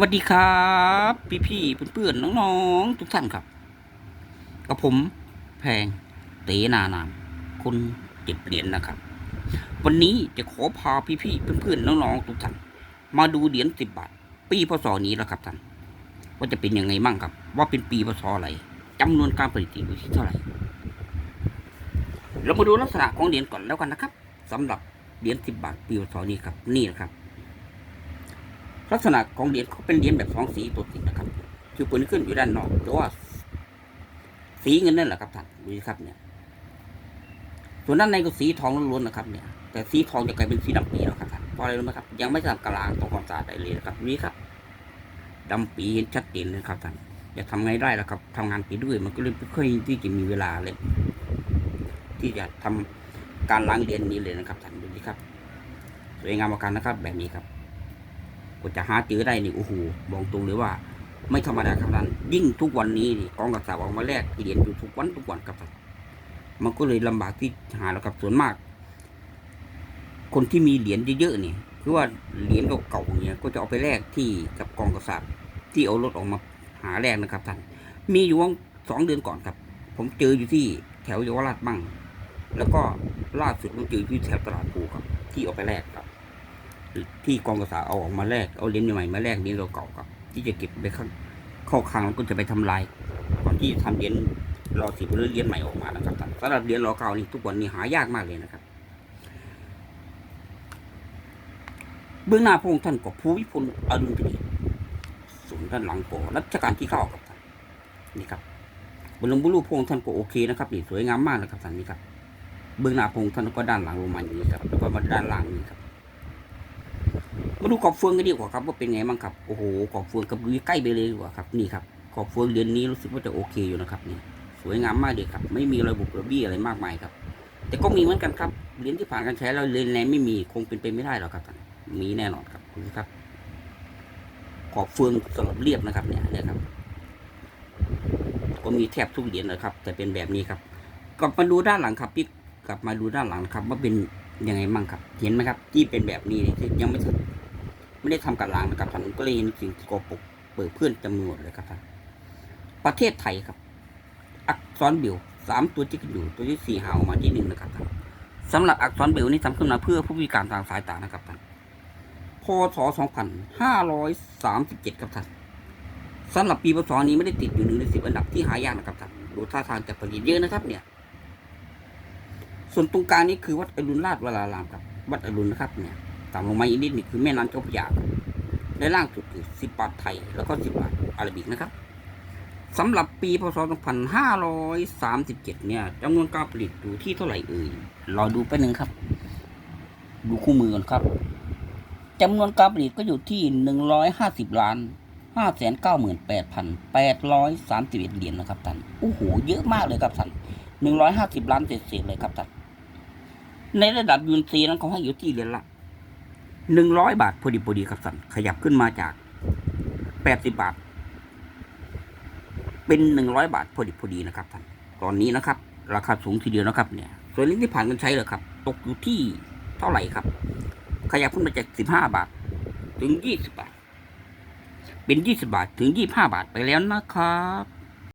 สวัสดีครับ พี่พี่เพื่อนๆน้องๆ ทุกท่านครับกับผมแพงเตนานามคนเก็บเหรียญนะครับ วันนี้จะขอพาพี่พี่เพื่อนๆน้องๆทุกท่านมาดูเหรียญสิบบาท ปีพศนี้แล้วครับท่านว่าจะเป็นยังไงมั่งครับ ว่าเป็นปีพศอะไรจำนวนการผลิตอยู่ที่เท่าไหร่เรามาดูลักษณะของเหรียญก่อนแล้วกันนะครับสำหรับเหรียญสิบบาทปีพศนี้ครับนี่นะครับ ลักษณะของเหรียญเขาเป็นเหรียญแบบสองสีตัวติดนะครับคือปืนขึ้นอยู่ด้านนอกแต่ว่าสีเงินนั่นแหละครับท่านดูสิครับเนี่ย ส่วนด้านในก็สีทองล้วนๆนะครับ เนี่ย แต่สีทองจะกลายเป็นสีดำปีแล้วครับท่านเพราะอะไรรู้ไหมครับ ยังไม่ทำกลางตรงความสะอาดใดเลยนะครับนี่ครับดำปีเห็นชัดเจนเลยครับท่านจะทำไงได้ล่ะครับทำงานไปด้วย มันก็เลยไม่ค่อยที่จะมีเวลาเลย ที่จะทำการล้างเหรียญนี้เลยนะครับท่านดูสิครับ สวยงามมากกันนะครับ แบบนี้ครับ กว่าจะหาเจอได้นี่โอ้โหบอกตรงเลยว่า ไม่ธรรมดาครับท่านยิ่งทุกวันนี้นี่กองกระสาบออกมาแลกเหรียญอยู่ทุกวันทุกวันครับท่านมันก็เลยลำบากที่หาแล้วครับส่วนมาก คนที่มีเหรียญเยอะๆนี่คือว่าเหรียญเก่าๆเนี่ยก็จะเอาไปแลกที่กับกองกระสาบที่เอารถออกมาหาแลกนะครับท่านมีอยู่ว่าสองเดือนก่อนครับ ผมเจออยู่ที่แถวเยาวราชบ้างแล้วก็ล่าสุดผมเจออยู่ที่แถวตลาดภูครับ ที่เอาไปแลกครับ ที่กองกระสาเอาออกมาแลกเอาเหรียญใหม่มาแลกเหรียญเก่าๆครับ ที่จะเก็บไปข้างเข้าคลังแล้วก็จะไปทำลายก่อนที่จะทำเหรียญรอสิบหรือเหรียญใหม่ออกมานะครับท่านสำหรับเหรียญรอเก่านี่ทุกวันนี้หายากมากเลยนะครับ เบื้องหน้าพระองค์ท่านก็ภูวิพลอดุลพินีส่วนด้านหลังก็รัชกาลที่เก้าครับท่านนี่ครับบนลงบุรุษพระองค์ท่านก็โอเคนะครับนี่สวยงามมากนะครับท่านนี่ครับเบื้องหน้าพระองค์ท่านก็ด้านหลังลงมาอย่างนี้ครับแล้วก็มาด้านล่างนี้ครับ มาดูกอบเฟืองกันดีกว่าครับว่าเป็นไงบ้างครับโอ้โหกอบเฟืองกับดูใกล้ไปเลยดีกว่าครับนี่ครับกอบเฟืองเดือนนี้รู้สึกว่าจะโอเคอยู่นะครับนี่สวยงามมากเลยครับ ไม่มีระบบระเบี้ยอะไรมากมายครับ แต่ก็มีเหมือนกันครับเหรียญที่ผ่านการใช้แล้วเลนแรงไม่มีคงเป็นไปไม่ได้หรอกครับมีแน่นอนครับดูสิครับ ขอบเฟืองสลับเรียบนะครับเนี่ยนี่ยครับ ก็มีแทบทุกเหรียญนะครับ แต่เป็นแบบนี้ครับกลับมาดูด้านหลังครับพี่กลับมาดูด้านหลังครับ ว่าเป็นยังไงมั่งครับ เห็นไหมครับ ที่เป็นแบบนี้ที่ยังไม่ ไม่ได้ทำการล้างนะครับท่านก็เลยเห็นสิ่งกปกเปิดเพื่อนจำนวนเลยครับท่านประเทศไทยครับ อักษรเบลสามตัวที่อยู่ตัวที่สี่หามาที่หนึ่งนะครับท่านสำหรับอักษรเบลนี่ทำขึ้นมาเพื่อผู้พิการทางสายตานะครับท่านพศสองพันห้าร้อยสามสิบเจ็ดครับท่านสำหรับปีพศนี้ไม่ได้ติดอยู่หนึ่งในสิบอันดับที่หายากนะครับท่านดูท่าทางจะผลิตเยอะนะครับ เนี่ย ส่วนตรงกลางนี้คือวัดอรุณราชวรารามครับ วัดอรุณนะครับเนี่ย ต่ำลงมาอีกนิดนี่คือแม่น้ำเจ้าพระยาในล่างสุดคือสิบบาทไทย แล้วก็สิบบาทอาราบิกนะครับสำหรับปีพศ 2537 เนี่ยจำนวนการผลิตอยู่ที่เท่าไหร่เอ่ยรอดูไปหนึ่งครับ ดูคู่มือก่อนครับจำนวนการผลิตก็อยู่ที่ 150 ล้าน 598,831 เหรียญนะครับท่านโอ้โห เยอะมากเลยครับท่าน150 ล้านเศษๆเลยครับท่านในระดับยูนซีนั้นเขาให้อยู่ที่เหรียญละ หนึ่งร้อยบาทพอดีพอดีครับสันขยับขึ้นมาจากแปดสิบบาท เป็นหนึ่งร้อยบาทพอดีพอดีนะครับท่านตอนนี้นะครับ ราคาสูงทีเดียวนะครับเนี่ยส่วนนี้ที่ผ่านกันใช้เหรอครับ ตกอยู่ที่เท่าไหร่ครับ ขยับขึ้นมาจากสิบห้าบาท ถึงยี่สิบาท เป็นยี่สิบาทถึงยี่ห้าบาทไปแล้วนะครับ